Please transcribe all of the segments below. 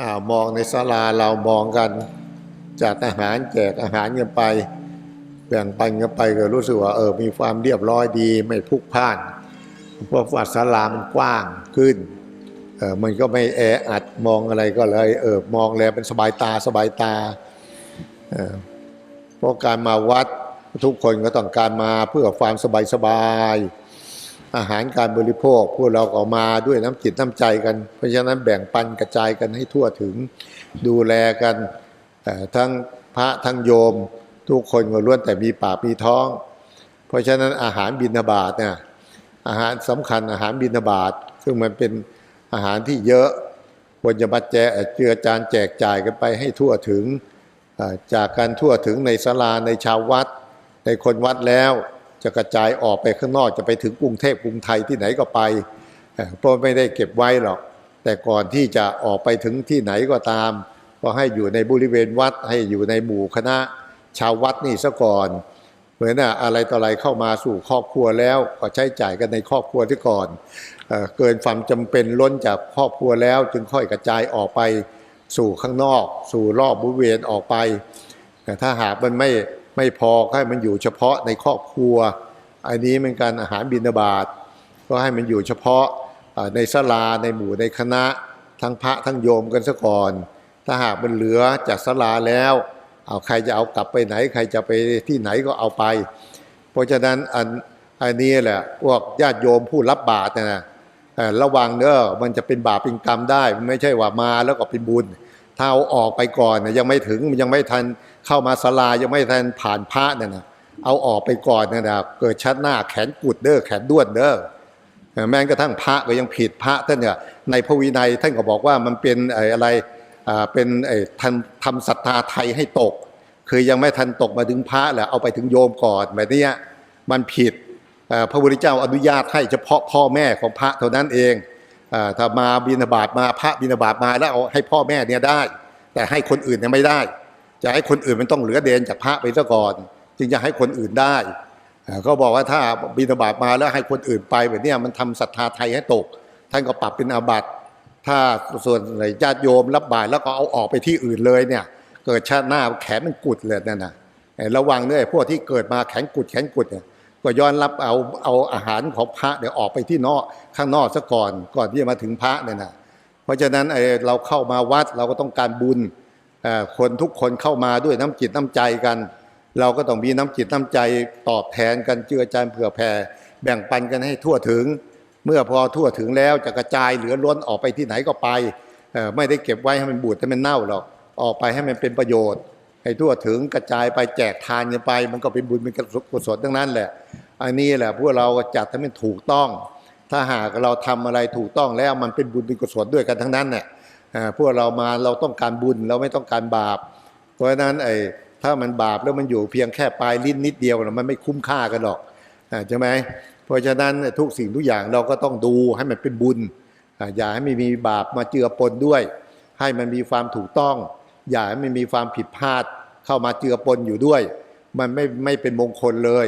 อมองในศาลาเรามองกันจัดอาหารแจกอาหารกันไปแบ่งปันกันไปก็รู้สึกว่าเออมีความเรียบร้อยดีไม่พลุกพล่านเพราะว่าศาลามันกว้างขึ้นเออมันก็ไม่แออัดมองอะไรก็เลยเออมองแล้วเป็นสบายตาสบายตาเออเพราะการมาวัดทุกคนก็ต้องการมาเพื่อความสบายสบาย อาหารการบริโภคพวกเราก็เอามาด้วยน้ำจิตน้ำใจกัน เพราะฉะนั้นแบ่งปันกระจายกันให้ทั่วถึงดูแลกันทั้งพระทั้งโยม ทุกคนก็ล้วนแต่มีปากมีท้อง เพราะฉะนั้นอาหารบิณฑบาตเนี่ยอาหารสำคัญอาหารบิณฑบาตซึ่งมันเป็นอาหารที่เยอะควรจะมาแจกเจือจานแจกจ่ายกันไปให้ทั่วถึงจากการทั่วถึงในศาลาในชาววัดในคนวัดแล้ว จะกระจายออกไปข้างนอกจะไปถึงกรุงเทพกรุงไทยที่ไหนก็ไปเพราะไม่ได้เก็บไว้หรอก แต่ก่อนที่จะออกไปถึงที่ไหนก็ตาม ก็ให้อยู่ในบริเวณวัดให้อยู่ในหมู่คณะชาววัดนี่ซะก่อน เหมือนอะไรต่ออะไรเข้ามาสู่ครอบครัวแล้วก็ใช้จ่ายกันในครอบครัวที่ก่อนเอเกินความจำเป็นล้นจากครอบครัวแล้ว จึงค่อยกระจายออกไปสู่ข้างนอก สู่รอบบริเวณออกไปแต่ถ้าหากมันไม่ ไม่พอให้มันอยู่เฉพาะในครอบครัว อันนี้เป็นการอาหารบิณฑบาตก็ให้มันอยู่เฉพาะในศาลาในหมู่ในคณะ ทั้งพระทั้งโยมกันซะก่อน ถ้าหากมันเหลือจากศาลาแล้วเอาใครจะเอากลับไปไหน ใครจะไปที่ไหนก็เอาไป เพราะฉะนั้นอันอันนี้แหละพวกญาติโยมผู้รับบาตรนะเอ่ระวังเด้อมันจะเป็นบาปเป็นกรรมได้มันไม่ใช่ว่ามาแล้วก็เป็นบุญ ถ้าเอาออกไปก่อนเนี่ยยังไม่ถึงยังไม่ทัน เข้ามาศาลายังไม่ทันผ่านพระเนี่ยนะเอาออกไปก่อนเนี่ยนะเกิดชัดหน้าแขนกุดเด้อแขนด้วนเด้อแม้กระทั่งพระก็ยังผิดพระท่านเนี่ยในพระวินัยท่านก็บอกว่ามันเป็นอะไรเป็นไอ้ทันทำศรัทธาไทยให้ตก คือยังไม่ทันตกมาถึงพระแหละเอาไปถึงโยมก่อนแบบเนี้ยมันผิดพระพุทธเจ้าอนุญาตให้เฉพาะพ่อแม่ของพระเท่านั้นเองอถ้ามาบิณฑบาตมาพระบิณฑบาตมาแล้วเอาให้พ่อแม่เนี่ยได้ แต่ให้คนอื่นเนี่ยไม่ได้ จะให้คนอื่นมันต้องเหลือเดนจากพระไปซะก่อน จึงจะให้คนอื่นได้อ่าก็บอกว่าถ้าบิณฑบาตมาแล้วให้คนอื่นไปแบบนี้มันทำศรัทธาไทยให้ตก ท่านก็ปรับเป็นอาบัติ ถ้าส่วนไหนญาติโยมรับบาตรแล้วก็เอาออกไปที่อื่นเลยเนี่ย เกิดชาติหน้าแขนมันกุดเลยนั่นนะระวังเนื้อพวกที่เกิดมาแขนกุดแขนกุดเนี่ยก็ย้อนรับเอาเอาอาหารของพระเดี๋ยวออกไปที่นอกข้างนอกซะก่อนก่อนที่จะมาถึงพระเนี่ยนะเพราะฉะนั้นไอเราเข้ามาวัดเราก็ต้องการบุญ คนทุกคนเข้ามาด้วยน้ำจิตน้ำใจกัน เราก็ต้องมีน้ำจิตน้ำใจตอบแทนกันเจือจานเผื่อแผ่แบ่งปันกันให้ทั่วถึง เมื่อพอทั่วถึงแล้วจะกระจายเหลือล้นออกไปที่ไหนก็ไปไม่ได้เก็บไว้ให้มันบูดให้มันเน่าหรอกออกไปให้มันเป็นประโยชน์ ให้ทั่วถึงกระจายไปแจกทานกันไป มันก็เป็นบุญเป็นกุศลทั้งนั้นแหละ อันนี้แหละพวกเราจัดให้มันถูกต้อง ถ้าหากเราทำอะไรถูกต้องแล้วมันเป็นบุญเป็นกุศลด้วยกันทั้งนั้นเนี่ย พวกเรามาเราต้องการบุญเราไม่ต้องการบาป เพราะฉะนั้นไอ้ถ้ามันบาปแล้วมันอยู่เพียงแค่ปลายลิ้นนิดเดียวน่ะมันไม่คุ้มค่ากันหรอกใช่ไหมเพราะฉะนั้นทุกสิ่งทุกอย่างเราก็ต้องดูให้มันเป็นบุญ อย่าให้มันมีบาปมาเจือปนด้วย ให้มันมีความถูกต้อง อย่าให้มันมีความผิดพลาดเข้ามาเจือปนอยู่ด้วย มันไม่ไม่เป็นมงคลเลย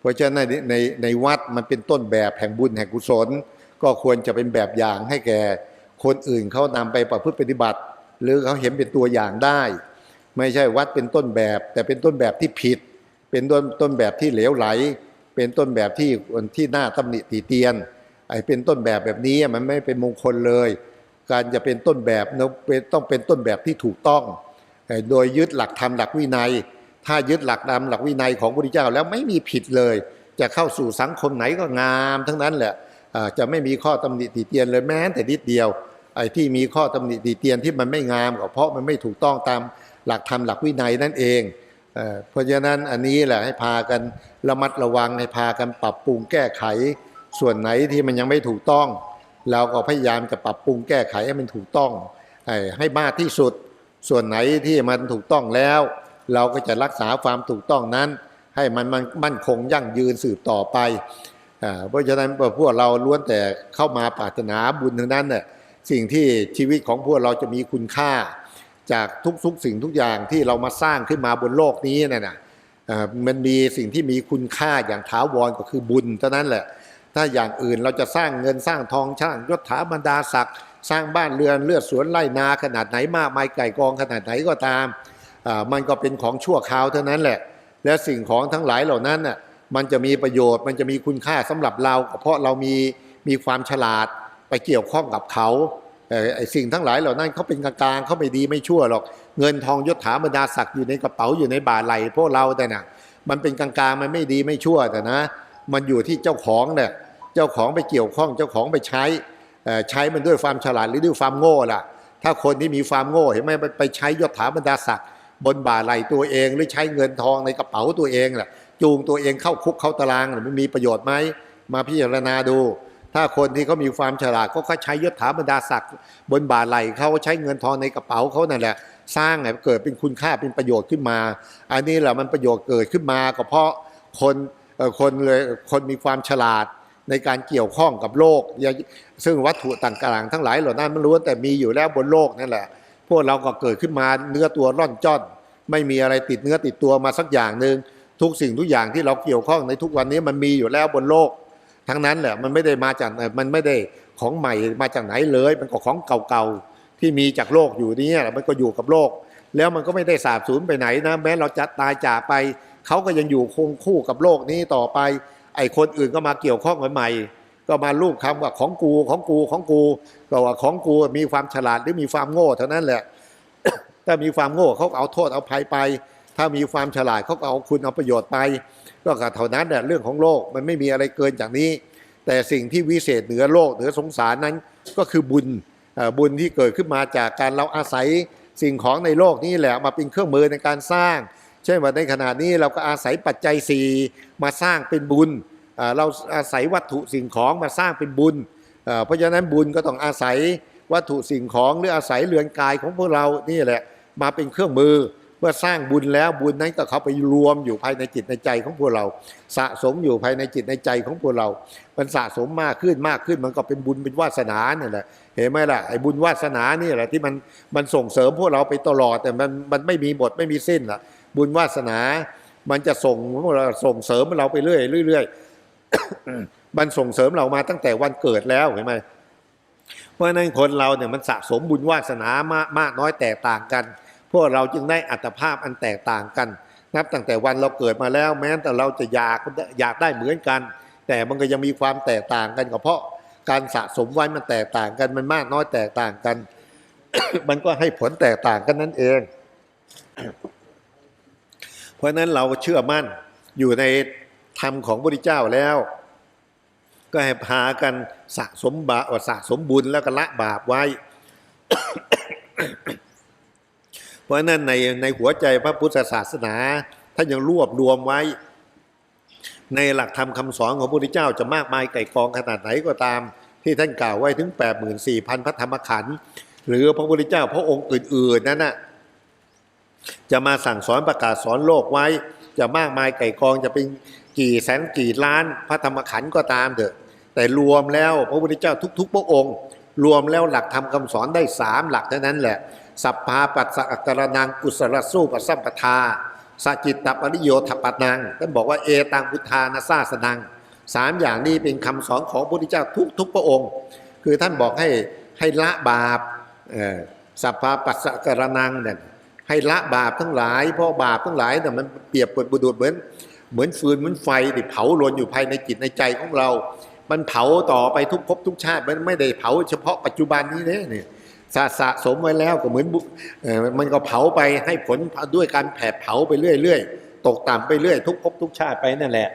เพราะฉะนั้นในในในวัดมันเป็นต้นแบบแห่งบุญแห่งกุศล ก็ควรจะเป็นแบบอย่างให้แก่ คนอื่นเขานำไปประพฤติปฏิบัติ หรือเขาเห็นเป็นตัวอย่างได้ ไม่ใช่วัดเป็นต้นแบบ แต่เป็นต้นแบบที่ผิด เป็นต้นต้นแบบที่เหลวไหล เป็นต้นแบบที่ที่น่าตำหนิตีเตียนไอ้เป็นต้นแบบแบบนี้มันไม่เป็นมงคลเลย การจะเป็นต้นแบบเป็นต้องเป็นต้นแบบที่ถูกต้อง โดยยึดหลักธรรมหลักวินัย ถ้ายึดหลักธรรมหลักวินัยของพระพุทธเจ้าแล้วไม่มีผิดเลย จะเข้าสู่สังคมไหนก็งาม ทั้งนั้นแหละจะไม่มีข้อตำหนิติเตียนเลยแม้แต่นิดเดียว ไอ้ที่มีข้อตำหนิติเตียนที่มันไม่งามก็เพราะมันไม่ถูกต้องตามหลักธรรมหลักวินัยนั่นเองเอเพราะฉะนั้นอันนี้แหละให้พากันระมัดระวังให้พากันปรับปรุงแก้ไข ส่วนไหนที่มันยังไม่ถูกต้อง เราก็พยายามจะปรับปรุงแก้ไขให้มันถูกต้องให้มากที่สุด ส่วนไหนที่มันถูกต้องแล้ว เราก็จะรักษาความถูกต้องนั้น ให้มันมันมั่นคงยั่งยืนสืบต่อไปเพราะฉะนั้นพวกเราล้วนแต่เข้ามาปรารถนาบุญทั้งนั้นเนี่ย สิ่งที่ชีวิตของพวกเราจะมีคุณค่า จากทุกๆสิ่งทุกอย่างที่เรามาสร้างขึ้นมาบนโลกนี้น่ะนะมันมีสิ่งที่มีคุณค่าอย่างถาวรก็คือบุญเท่านั้นแหละ ถ้าอย่างอื่นเราจะสร้างเงินสร้างทองช่างยศถาบรรดาศักดิ์สร้างบ้านเรือนเลือดสวนไร่นาขนาดไหนมากมายไก่กองขนาดไหนก็ตามมันก็เป็นของชั่วคราวเท่านั้นแหละ และสิ่งของทั้งหลายเหล่านั้นน่ะมันจะมีประโยชน์มันจะมีคุณค่าสำหรับเรา เพราะเรามีมีความฉลาด ไปเกี่ยวข้องกับเขาเอ่อไอ้สิ่งทั้งหลายเหล่านั้นเขาเป็นกลางๆเขาไม่ดีไม่ชั่วหรอกเงินทองยศถาบรรดาศักดิ์อยู่ในกระเป๋าอยู่ในบาไหลพวกเราแต่น่ะมันเป็นกลางๆมันไม่ดีไม่ชั่วแต่นะ มันอยู่ที่เจ้าของเนี่ยเจ้าของไปเกี่ยวข้องเจ้าของไปใช้เอ่อใช้มันด้วยความฉลาดหรือด้วยความโง่ล่ะ ถ้าคนที่มีความโง่เห็นไหมไปไปใช้ยศถาบรรดาศักดิ์บนบ่าไหลตัวเอง หรือใช้เงินทองในกระเป๋าตัวเองแหละจูงตัวเองเข้าคุกเข้าตารางมันมีประโยชน์ไหมมาพิจารณาดู ถ้าคนที่เขามีความฉลาดเขาก็ใช้ยศถาบรรดาศักดิ์บนบ่าไหลเขาใช้เงินทองในกระเป๋าเขานั่นแหละ สร้างให้เกิดเป็นคุณค่าเป็นประโยชน์ขึ้นมา อันนี้แหละมันประโยชน์เกิดขึ้นมาก็เพราะคนคนเลยคนมีความฉลาดในการเกี่ยวข้องกับโลก ซึ่งวัตถุต่างๆทั้งหลายเหล่านั้นมันล้วนแต่มีอยู่แล้วบนโลกนั่นแหละ พวกเราก็เกิดขึ้นมาเนื้อตัวร่อนจ้อน ไม่มีอะไรติดเนื้อติดตัวมาสักอย่างหนึ่งทุกสิ่งทุกอย่างที่เราเกี่ยวข้องในทุกวันนี้มันมีอยู่แล้วบนโลก ทั้งนั้นแหละมันไม่ได้มาจากมันไม่ได้ของใหม่มาจากไหนเลย มันก็ของเก่าๆที่มีจากโลกอยู่นี่แหละมันก็อยู่กับโลก แล้วมันก็ไม่ได้สาบสูญไปไหนนะแม้เราจะตายจากไปเขาก็ยังอยู่คงคู่กับโลกนี้ต่อไป ไอ้คนอื่นก็มาเกี่ยวข้องกันใหม่ก็มาลูกคำว่าของกูของกูของกูก็ว่าของกูมีความฉลาดหรือมีความโง่เท่านั้นแหละถ้ามีความโง่เขาเอาโทษเอาภัยไป ถ้ามีความฉลาดเขาเอาคุณเอาประโยชน์ไป ก็เท่านั้นแหละเรื่องของโลกมันไม่มีอะไรเกินจากนี้ แต่สิ่งที่วิเศษเหนือโลกเหนือสงสารนั้นก็คือบุญบุญที่เกิดขึ้นมาจากการเราอาศัยสิ่งของในโลกนี้แหละมาเป็นเครื่องมือในการสร้าง เช่นว่าในขณะนี้เราก็อาศัยปัจจัยสี่มาสร้างเป็นบุญเราอาศัยวัตถุสิ่งของมาสร้างเป็นบุญเอ่อเพราะฉะนั้นบุญก็ต้องอาศัยวัตถุสิ่งของหรืออาศัยเรือนกายของพวกเรานี่แหละมาเป็นเครื่องมือ เมื่อสร้างบุญแล้วบุญนั้นก็เข้าไปรวมอยู่ภายในจิตในใจของพวกเรา สะสมอยู่ภายในจิตในใจของพวกเรา มันสะสมมากขึ้นมากขึ้นมันก็เป็นบุญเป็นวาสนาเนี่ยแหละเห็นไหมล่ะไอ้บุญวาสนานี่แหละที่มันมันส่งเสริมพวกเราไปตลอดแต่มันมันไม่มีหมดไม่มีสิ้นล่ะ บุญวาสนา มันจะส่งพวกเราส่งเสริมเราไปเรื่อยเรื่อยมันส่งเสริมเรามาตั้งแต่วันเกิดแล้วเห็นไหมเพราะฉะนั้นคนเราเนี่ยมันสะสมบุญวาสนามากมากน้อยแตกต่างกัน พวกเราจึงได้อัตภาพอันแตกต่างกัน นับตั้งแต่วันเราเกิดมาแล้ว แม้แต่เราจะอยากอยากได้เหมือนกัน แต่มันก็ยังมีความแตกต่างกันก็เพราะการสะสมไว้มันแตกต่างกันมันมากน้อยแตกต่างกัน มันก็ให้ผลแตกต่างกันนั่นเอง เพราะนั้นเราเชื่อมั่นอยู่ในธรรมของพระพุทธเจ้าแล้ว ก็ให้พากันสะสมบาสะสมบุญแล้วก็ละบาปไว้ ราะฉะนั้นในในหัวใจพระพุทธศาสนาท่านยังรวบรวมไว้ ในหลักธรรมคำสอนของพระพุทธเจ้าจะมากมายไก่กองขนาดไหนก็ตาม ที่ท่านกล่าวไว้ถึง 84,000 พระธรรมขันธ์หรือพระพุทธเจ้าพระองค์อื่นๆนั้นน่ะจะมาสั่งสอนประกาศสอนโลกไว้ จะมากมายไก่กองจะเป็นกี่แสนกี่ล้านพระธรรมขันธ์ก็ตามเถอะ แต่รวมแล้วพระพุทธเจ้าทุกๆ พระองค์ รวมแล้วหลักธรรมคำสอนได้สามหลักเท่านั้นแหละ สัพพาปัสสะกรนังกุศลสู้ปัสสัมปทาสจิตตปริโยธปนังท่านบอกว่าเอตังพุทธานาซาสนังสามอย่างนี้เป็นคำสอนของพระพุทธเจ้าทุกๆพระองค์ คือท่านบอกให้ให้ละบาปสัพพาปัสสะกรนังเนี่ยให้ละบาปทั้งหลายเพราะบาปทั้งหลายเนี่ยมันเปรียบเปิดบุดุเหมือนเหมือนฟืนเหมือนไฟที่เผาลนอยู่ภายในจิตในใจของเรา มันเผาต่อไปทุกภพทุกชาติมันไม่ได้เผาเฉพาะปัจจุบันนี้เนี่ย สะสะสมไว้แล้วก็เหมือนมันก็เผาไปให้ผลด้วยการแผดเผาไปเรื่อยๆ ตกต่ำไปเรื่อยทุกภพทุกชาติไปนั่นแหละ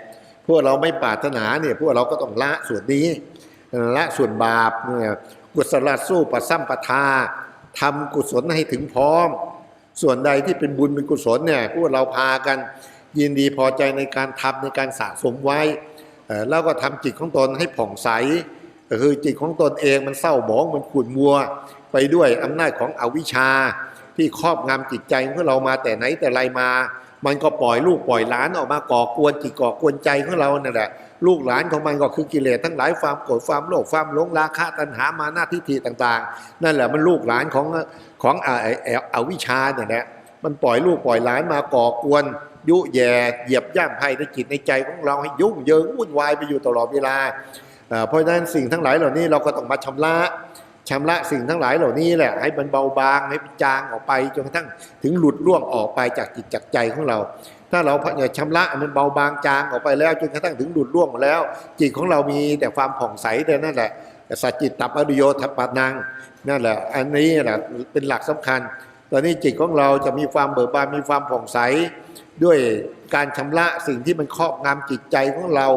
พวกเราไม่ปรารถนาเนี่ยพวกเราก็ต้องละส่วนนี้ ละส่วนบาปเนี่ยกุศลสู้ปัสสัมปทาทำกุศลให้ถึงพร้อม ส่วนใดที่เป็นบุญเป็นกุศลเนี่ยพวกเราพากันยินดีพอใจในการทำในการสะสมไว้แล้วก็ทำจิตของตนให้ผ่องใสคือจิตของตนเองมันเศร้าหมองมันขุ่นมัว ไปด้วยอำนาจของอวิชชา ที่ครอบงำจิตใจของเรามาแต่ไหนแต่ไรมา มันก็ปล่อยลูกปล่อยหลานออกมาก่อกวนจิตก่อกวนใจของเรานั่นแหละลูกหลานของมันก็คือกิเลสทั้งหลายความโกรธความโลภความหลงราคะตัณหามานาทิฏฐิต่างๆ นั่นแหละมันลูกหลานของของอวิชชาเนี่ยแหละมันปล่อยลูกปล่อยหลานมาก่อกวน ยุแย่เหยียบย่ำภายในจิตในใจของเราให้ยุ่งเยิงวุ่นวายไปอยู่ตลอดเวลาเอ่อเพราะฉะนั้นสิ่งทั้งหลายเหล่านี้เราก็ต้องมาชำระ ชำระสิ่งทั้งหลายเหล่านี้แหละให้มันเบาบางให้มันจางออกไปจนกระทั่งถึงหลุดล่วงออกไปจากจิตจากใจของเรา ถ้าเราเนี่ยชำระมันเบาบางจางออกไปแล้วจนกระทั่งถึงหลุดล่วงแล้ว จิตของเรามีแต่ความผ่องใสแต่นั่นแหละสัจจิตตับอริโยทัปปานังนั่นแหละ อันนี้แหละเป็นหลักสำคัญ ตอนนี้จิตของเราจะมีความเบิกบานมีความผ่องใส ด้วยการชำระสิ่งที่มันครอบงำจิตใจของเรา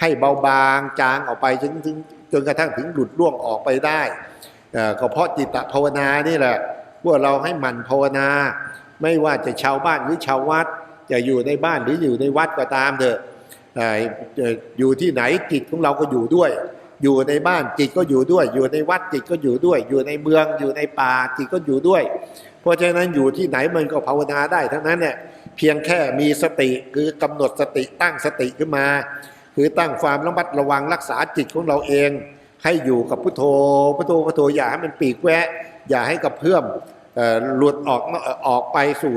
ให้เบาบางจางออกไปจนถึงจนกระทั่งถึงหลุดล่วงออกไปได้ ก็เพราะจิตภาวนานี่แหละพวกเราให้มันภาวนา ไม่ว่าจะชาวบ้านหรือชาววัด จะอยู่ในบ้านหรืออยู่ในวัดก็ตามเถอะอยู่ที่ไหนจิตของเราก็อยู่ด้วย อยู่ในบ้านจิตก็อยู่ด้วย อยู่ในวัดจิตก็อยู่ด้วย อยู่ในเมืองอยู่ในป่าจิตก็อยู่ด้วย เพราะฉะนั้นอยู่ที่ไหนมันก็ภาวนาได้ทั้งนั้นเนี่ยเพียงแค่มีสติคือกำหนดสติตั้งสติขึ้นมา คือตั้งความระมัดระวังรักษาจิตของเราเอง ให้อยู่กับพุทโธพุทโธพุทโธอย่าให้มันปีกแวะ อย่าให้กับเพื่อมหลุดออกออกไปสู่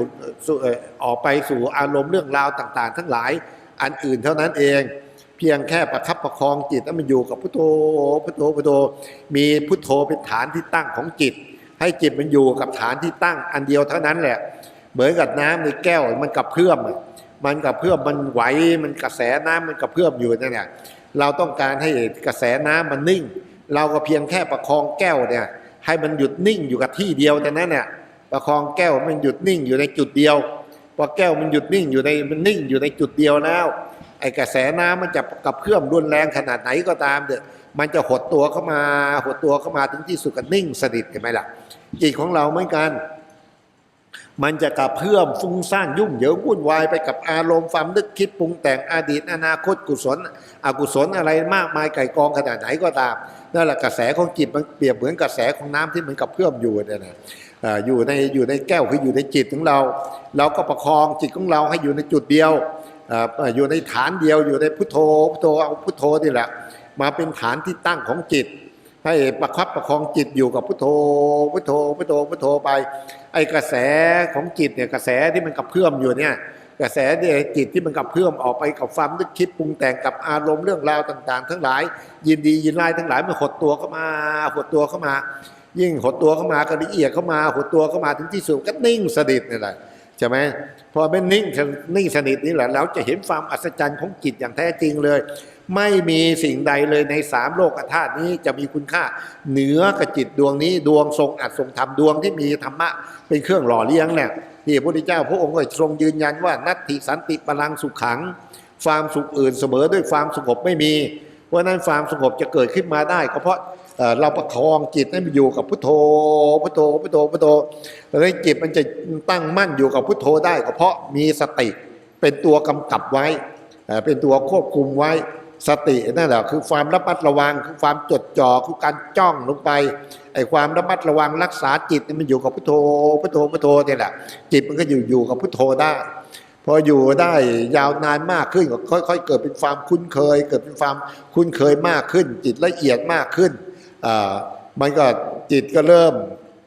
ออกไปสู่อารมณ์เรื่องราวต่าง ๆ ทั้งหลายอันอื่นเท่านั้นเอง เพียงแค่ประคับประคองจิตให้มันอยู่กับพุทโธพุทโธพุทโธมีพุทโธเป็นฐานที่ตั้งของจิต ให้จิตมันอยู่กับฐานที่ตั้งอันเดียวเท่านั้นแหละเหมือนกับน้ำในแก้วมันกับเพื่อมมันกับเพื่อมมันไหวมันกระแสน้ำมันกับเพื่อมอยู่นั่นแหละ เราต้องการให้กระแสน้ำมันนิ่ง เราก็เพียงแค่ประคองแก้วเนี่ย ให้มันหยุดนิ่งอยู่กับที่เดียวแต่นั้นเนี่ยประคองแก้วมันหยุดนิ่งอยู่ในจุดเดียวพอแก้วมันหยุดนิ่งอยู่ในมันนิ่งอยู่ในจุดเดียวแล้ว ไอ้กระแสน้ำมันจะกับเพื่อมรุนแรงขนาดไหนก็ตามเถอะมันจะหดตัวเข้ามาหดตัวเข้ามาถึงที่สุดก็นิ่งสนิทเห็นไหมล่ะจิตของเราเหมือนกัน มันจะกระเพื่อมฟุ้งซ่านยุ่งเหยิงวุ่นวายไปกับอารมณ์ความนึกคิดปรุงแต่งอดีตอนาคตกุศล อกุศลอะไรมากมายไก่กองขนาดไหนก็ตามนั่นแหละกระแสของจิตมันเปรียบเหมือนกระแสของน้ำที่มันกระเพื่อมอยู่เนี่ยนะอยู่ในอยู่ในแก้วคืออยู่ในจิตของเรา เราก็ประคองจิตของเราให้อยู่ในจุดเดียวอยู่ในฐานเดียวอยู่ในพุทโธพุทโธเอาพุทโธนี่แหละมาเป็นฐานที่ตั้งของจิต ให้ประคับประคองจิตอยู่กับพุทโธพุทโธพุทโธพุทโธไป ไอ้กระแสของจิตเนี่ยกระแสที่มันกับเพื่อมอยู่เนี่ยกระแสเนี่ยจิตที่มันกับเพื่อมออกไปกับความนึกคิดปรุงแต่งกับอารมณ์เรื่องราวต่าง ๆ ทั้งหลาย ยินดียินไล่ทั้งหลายมันหดตัวเข้ามาหดตัวเข้ามา ยิ่งหดตัวเข้ามาก็ละเอียดเข้ามาหดตัวเข้ามาถึงที่สุดก็นิ่งสนิทนี่แหละใช่ไหมพอเป็นนิ่งนิ่งสนิทนี่แหละเราจะเห็นความอัศจรรย์ของจิตอย่างแท้จริงเลย ไม่มีสิ่งใดเลยในสามโลกธาตุนี้จะมีคุณค่า เหนือกับจิตดวงนี้ดวงทรงอัดทรงธรรมดวงที่มีธรรมะเป็นเครื่องหล่อเลี้ยงเนี่ยที่พระพุทธเจ้าพระองค์ก็ทรงยืนยันว่านัตติสันติพลังสุขขังความสุขอื่นเสมอด้วยความสงบไม่มี เพราะนั้นความสงบจะเกิดขึ้นมาได้ก็เพราะเราประคองจิตให้มันอยู่กับพุทโธพุทโธพุทโธพุทโธแล้วจิตมันจะตั้งมั่นอยู่กับพุทโธได้ก็เพราะมีสติเป็นตัวกำกับไว้เอ่อเป็นตัวควบคุมไว้ สตินั่นแหละคือความระมัดระวังคือความจดจ่อคือการจ้องลงไปไอ้ความระมัดระวังรักษาจิตมันอยู่กับพุทโธพุทโธพุทโธเนี่ยแหละจิตมันก็อยู่อยู่กับพุทโธได้พออยู่ได้ยาวนานมากขึ้นก็ค่อยๆ เกิดเป็นความคุ้นเคย เกิดเป็นความคุ้นเคยมากขึ้น จิตละเอียดมากขึ้นอ่ามันก็จิตก็เริ่ม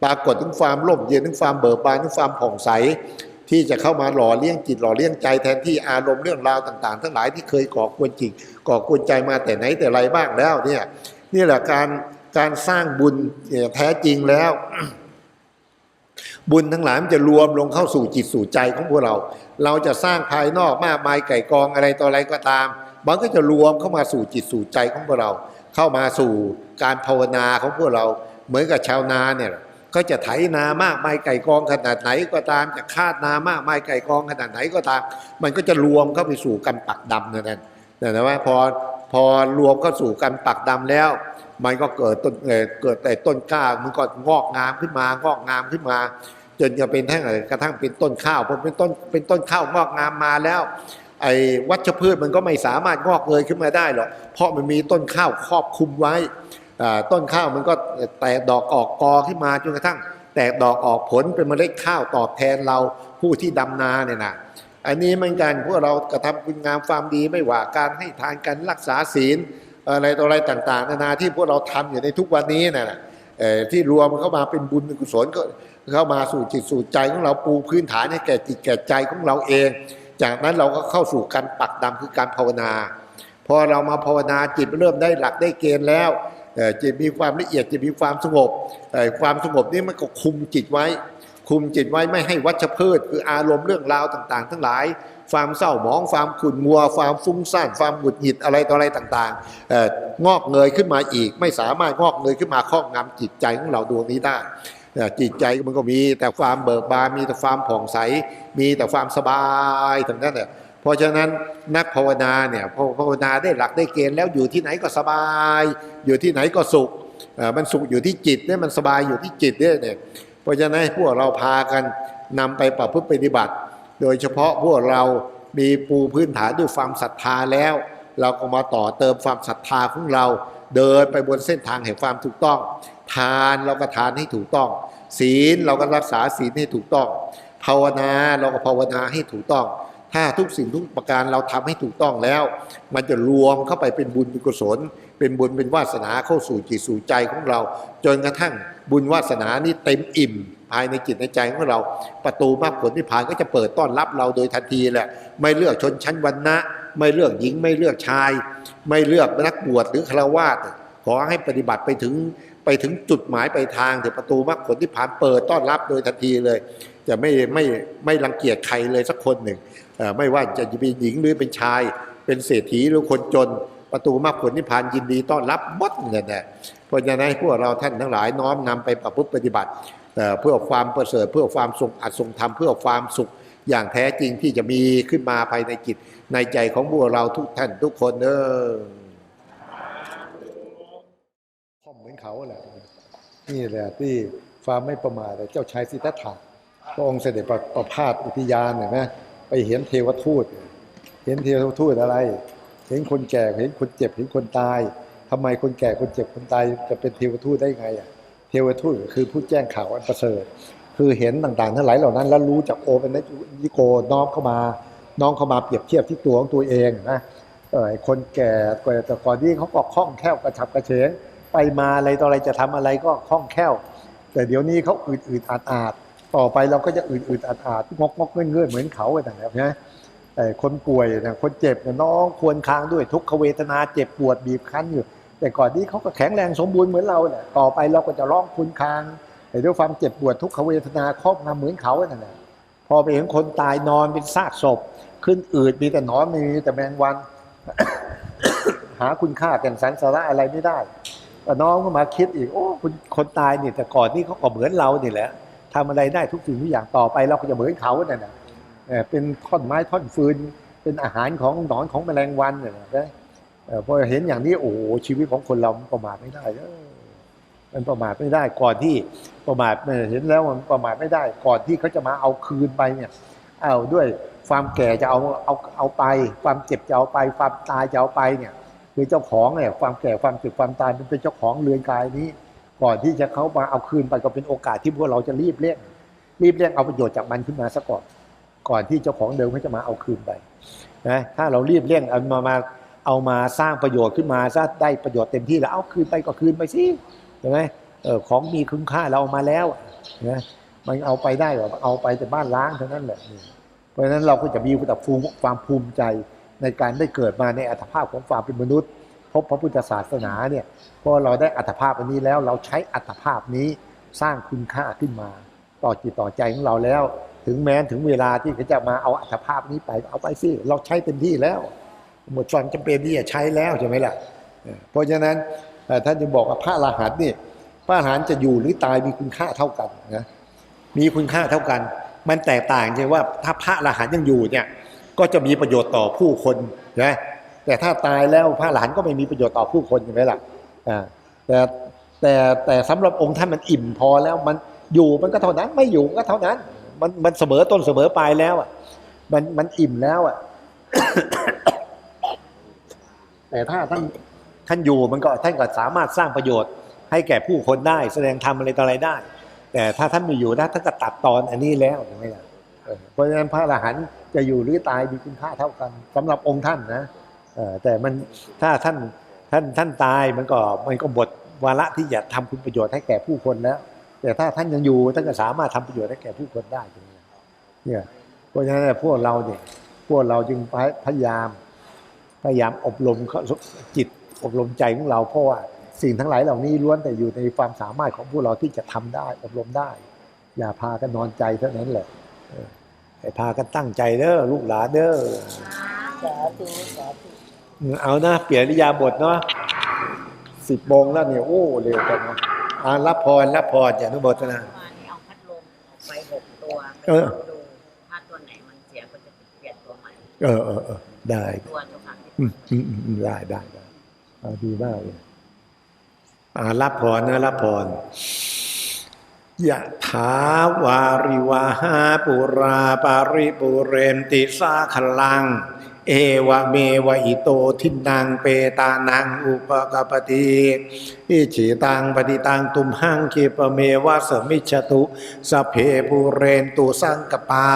ปรากฏถึงความร่มเย็นถึงความเบิกบานถึงความผ่องใส ที่จะเข้ามาหล่อเลี้ยงจิตหล่อเลี้ยงใจแทนที่อารมณ์เรื่องราวต่าง ๆ ทั้งหลายที่เคยก่อกวนจิตก่อกวนใจมาแต่ไหนแต่ไรบ้างแล้วเนี่ยนี่แหละการการสร้างบุญแท้จริงแล้ว บุญทั้งหลายมันจะรวมลงเข้าสู่จิตสู่ใจของพวกเรา เราจะสร้างภายนอกมากมายไก่กองอะไรต่ออะไรก็ตามมันก็จะรวมเข้ามาสู่จิตสู่ใจของพวกเรา เข้ามาสู่การภาวนาของพวกเรา เหมือนกับชาวนาเนี่ย ก็จะไถนามากมายไก่กองขนาดไหนก็ตาม จะคาดนามากมายไก่กองขนาดไหนก็ตาม มันก็จะรวมเข้าไปสู่กันปักดำนั่นนั่นแต่นะว่าพอพอรวมเข้าสู่กันปักดำแล้ว มันก็เกิดต้นเกิดแต่ต้นกล้ามันก็งอกงามขึ้นมางอกงามขึ้นมา จนจะเป็นแท่งอะไรกระทั่งเป็นต้นข้าวพอเป็นต้นเป็นต้นข้าวงอกงามมาแล้วไอ้วัชพืชมันก็ไม่สามารถงอกเงยขึ้นมาได้หรอกเพราะมันมีต้นข้าวครอบคุมไว้ ต้นข้าวมันก็แตกดอกออกกอขึ้นมาจนกระทั่ง แตกดอกออกผลเป็นเมล็ดข้าวตอบแทนเราผู้ที่ดำนาเนี่ยนะอันนี้เหมือนกันพวกเรากระทำคุณงามความดีไม่ว่าการให้ทานกันรักษาศีลอะไรต่ออะไรต่างๆ นานาที่พวกเราทำอยู่ในทุกวันนี้นะเอ่อที่รวมเข้ามาเป็นบุญเป็นกุศลก็เข้ามาสู่จิตสู่ใจของเราปูพื้นฐานให้แก่จิตแก่ใจของเราเอง จากนั้นเราก็เข้าสู่การปักดำคือการภาวนา พอเรามาภาวนาจิตเริ่มได้หลักได้เกณฑ์แล้ว จิตมีความละเอียดจะมีความสงบความสงบนี้มันก็คุมจิตไว้ คุมจิตไว้ไม่ให้วัชพืชคืออารมณ์เรื่องราวต่างๆ ทั้งหลาย ความเศร้าหมอง ความขุ่นมัว ความฟุ้งซ่านความหงุดหงิดอะไรต่ออะไรต่างๆองอกเงยขึ้นมาอีก ไม่สามารถงอกเงยขึ้นมาครอบงำจิตใจของเราดวงนี้ได้จิตใจมันก็มีแต่ความเบิกบานมีแต่ความผ่องใส มีแต่ความสบายทั้งนั้นแหละ เพราะฉะนั้นนักภาวนาเนี่ยพอภาวนาได้หลักได้เกณฑ์แล้วอยู่ที่ไหนก็สบาย อยู่ที่ไหนก็สุขมันสุขอยู่ที่จิตเนี่ยมันสบายอยู่ที่จิตเนี่ยเนี่ยเพราะฉะนั้นพวกเราพากันนำไปประพฤติปฏิบัติ โดยเฉพาะพวกเรามีปูพื้นฐานด้วยความศรัทธาแล้ว เราก็มาต่อเติมความศรัทธาของเรา เดินไปบนเส้นทางแห่งความถูกต้อง ทานเราก็ทานให้ถูกต้อง ศีลเราก็รักษาศีลให้ถูกต้อง ภาวนาเราก็ภาวนาให้ถูกต้อง ถ้าทุกสิ่งทุกประการเราทำให้ถูกต้องแล้ว มันจะรวมเข้าไปเป็นบุญเป็นกุศล เป็นบุญเป็นวาสนาเข้าสู่จิตสู่ใจของเรา จนกระทั่งบุญวาสนานี้เต็มอิ่ม ภายในจิตในใจของเรา ประตูมรรคผลนิพพานก็จะเปิดต้อนรับเราโดยทันทีแหละ ไม่เลือกชนชั้นวรรณะ ไม่เลือกหญิงไม่เลือกชาย ไม่เลือกนักบวชหรือฆราวาส ขอให้ปฏิบัติไปถึงไปถึงจุดหมายไปทางเดี๋ยวประตูมรรคผลนิพพานเปิดต้อนรับโดยทันทีเลย จะไม่ไม่ไม่รังเกียจใครเลยสักคนหนึ่งไม่ว่าจะเป็นหญิงหรือเป็นชาย เป็นเศรษฐีหรือคนจน ประตูมรรคผลนิพพานยินดีต้อนรับหมดเงินแน่เพราะฉะนั้นพวกเราท่านทั้งหลายน้อมนำไปประพฤติปฏิบัติเอ่อเพื่อความประเสริฐเพื่อความทรงอัดทรงธรรมเพื่อความสุขอย่างแท้จริงที่จะมีขึ้นมาภายในจิตในใจของพวกเราทุกท่านทุกคนเออพ่อม เหมือนเขาแหละนี่แหละที่ความไม่ประมาทเจ้าชายสิทธัตถะพระองค์เสด็จประประพาสอุทยานเห็นไหมไปเห็นเทวทูต เห็นเทวทูตอะไร เห็นคนแก่เห็นคนเจ็บเห็นคนตายทำไมคนแก่คนเจ็บคนตายจะเป็นเทวทูตได้ไงอะเทวทูตคือผู้แจ้งข่าวอันประเสริฐคือเห็นต่างๆทั้งหลายเหล่านั้น แล้วรู้จากโอเป็นนิโกน้อมเข้ามาน้อมเข้ามาเปรียบเทียบที่ตัวของตัวเองนะเออคนแก่แต่ก่อนที่เขาก็คล่องแคล่วกระฉับกระเฉง ไปมาอะไรต่ออะไรจะทำอะไรก็คล่องแคล่ว แต่เดี๋ยวนี้เขาอืดอืดอาดอาดต่อไปเราก็จะอืดอืดอาดอาดงกงกเงื่อนเงื่อนเหมือนเขาอะไรแบบนี้แต่คนป่วยนะคนเจ็บเนี่ยน้องควรค้างด้วยทุกขเวทนาเจ็บปวดบีบคั้นอยู่ แต่ก่อนนี้เขาก็แข็งแรงสมบูรณ์เหมือนเราเนี่ยต่อไปเราก็จะร้องคุณคางแต่ด้วยความเจ็บปวดทุกขเวทนาครอบงำเหมือนเขานั่นแหละพอไปเห็นคนตายนอนเป็นซากศพ ขึ้นอืดมีแต่หนอนมีแต่แมงวัน หาคุณค่าแก่นสรรสาระอะไรไม่ได้ น้องก็มาคิดอีกโอ้คุณคนตายนี่แต่ก่อนนี่เขาก็เหมือนเรานี่แหละทำอะไรได้ทุกสิ่งทุกอย่างต่อไปเราก็จะเหมือนเขาเนั่ยนะเออเป็นท่อนไม้ท่อนฟืน เป็นอาหารของหนอนของแมลงวันเนี่ยนะเออพอเห็นอย่างนี้โอ้ชีวิตของคนเราประมาทไม่ได้เออมันประมาทไม่ได้ก่อนที่ประมาทเออเห็นแล้วมันประมาทไม่ได้ ก่อนที่เขาจะมาเอาคืนไปเนี่ยเอาด้วยความแก่จะเอาเอาเอาไป ความเจ็บจะเอาไป ความตายจะเอาไปเนี่ย คือเจ้าของเนี่ยความแก่ความเจ็บความตายมันเป็นเจ้าของเรือนกายนี้ ก่อนที่จะเขามาเอาคืนไปก็เป็นโอกาสที่พวกเราจะรีบเร่งรีบเร่งเอาประโยชน์จากมันขึ้นมาซะก่อน ก่อนที่เจ้าของเดิมเขาจะมาเอาคืนไปนะถ้าเรารีบเร่งเอามามาเอามาสร้างประโยชน์ขึ้นมาซะได้ประโยชน์เต็มที่แล้วเอาคืนไปก็คืนไปสิใช่ไหมเออของมีคุณค่าเราเอามาแล้วนะมันเอาไปได้หรอเอาไปแต่บ้านล้างเท่านั้นแหละเพราะฉะนั้นเราก็จะมีแต่ภูความภูมิใจ ในการได้เกิดมาในอัตภาพของความเป็นมนุษย์ พบพระพุทธศาสนาเนี่ยพอเราได้อัตภาพอันนี้แล้วเราใช้อัตภาพนี้สร้างคุณค่าขึ้นมา ต่อจิตต่อใจของเราแล้ว ถึงแม้ถึงเวลาที่เขาจะมาเอาอัตภาพนี้ไปเอาไปสิเราใช้เต็มที่แล้ว หมดความจำเป็นที่จะใช้แล้วใช่ไหมล่ะเพราะฉะนั้นเอ่ท่านจะบอกว่าพระอรหันต์นี่พระอรหันต์จะอยู่หรือตายมีคุณค่าเท่ากันนะมีคุณค่าเท่ากัน มันแตกต่างใช่ว่าถ้าพระอรหันต์ยังอยู่เนี่ย ก็จะมีประโยชน์ต่อผู้คนนะแต่ถ้าตายแล้วพระอรหันก็ไม่มีประโยชน์ต่อผู้คนใช่ไหมล่ะอ่าแต่แต่แต่สำหรับองค์ท่านมันอิ่มพอแล้วมันอยู่มันก็เท่านั้นไม่อยู่ก็เท่านั้น มันมันเสมอต้นเสมอปลายแล้วอะมันมันอิ่มแล้วอะแต่ถ้าท่านท่านอยู่มันก็ท่านก็สามารถสร้างประโยชน์ ให้แก่ผู้คนได้ แสดงธรรมอะไรต่ออะไรได้ แต่ถ้าท่านไม่อยู่นะท่านก็ตัดตอนอันนี้แล้วใช่ไหมล่ะเออเพราะฉะนั้นพระอรหันต์ จะอยู่หรือตายมีคุณค่าเท่ากันสำหรับองค์ท่านนะแต่มันถ้าท่านท่านท่านตายมันก็มันก็หมดวาระที่จะทำคุณประโยชน์ให้แก่ผู้คนแล้วแต่ถ้าท่านยังอยู่ท่านก็สามารถทำประโยชน์ให้แก่ผู้คนได้ตรงนี้เนี่ยเพราะฉะนั้นพวกเราเนี่ยพวกเราจึงพยายามพยายามอบรมจิตอบรมใจของเราเพราะว่าสิ่งทั้งหลายเหล่านี้ล้วนแต่อยู่ในความสามารถของพวกเราที่จะทำได้อบรมได้ อย่าพากันนอนใจเท่านั้นแหละ ให้พากันตั้งใจเด้อลูกหลานเด้อสาธุสาธุอืมเอานะเปลี่ยนริยาบทเนาะสิบโมงแล้วเนี่ยโอ้เร็วจังเนาะอ่ารับพรรับพรอย่านุโมทนามานี่เอาพัดลมออกไปหกตัวเออดูถ้าตัวไหนมันเสียก็จะเปลี่ยนตัวใหม่เออเออเออได้ตัวเจ้าค่ะอืมอืมอืมอืมได้ได้ได้เอาดีมากเลยอ่ารับพรนะรับพร ยะถาวาริวาหาปุราปาริปุเรนติสาขลัง เอวะเมวอิโตทินังเปตานังอุปกปปติอิจิตังปฏิตังตุมหังคิปเมวะสมิจฉตุสเพปุเรนตุสังกปา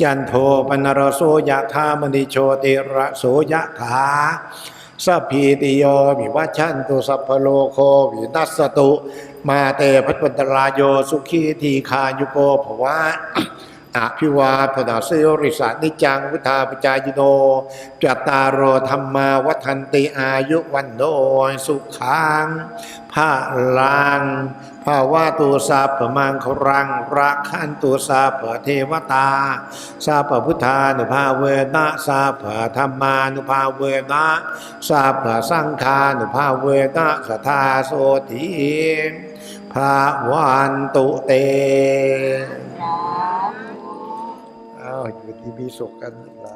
จันโทปนรโสยะธามณิโชติระโสยะถา สัพพีติโยวิวัชชันตุสัพพโลโควินัสตุ มาเตพัตปันตรายโยสุขีทีคายุโกภวะอภิวาทนาสยริสานิจังวุธาปจายโนจัตตารโอธรรมาวัฒนติอายุวันโนสุขัง ภาลังภาวะตัวสาปมังครังรักขันตัวสาปเทวตา สาปพุทธานุภาเวนะสาปธรรมานุภาเวนะสาปสังฆานุภาเวนะสทธาโสติภาวันตุเตสาธุอ้าวอยู่ดีมีสุขกันทั้งหลาย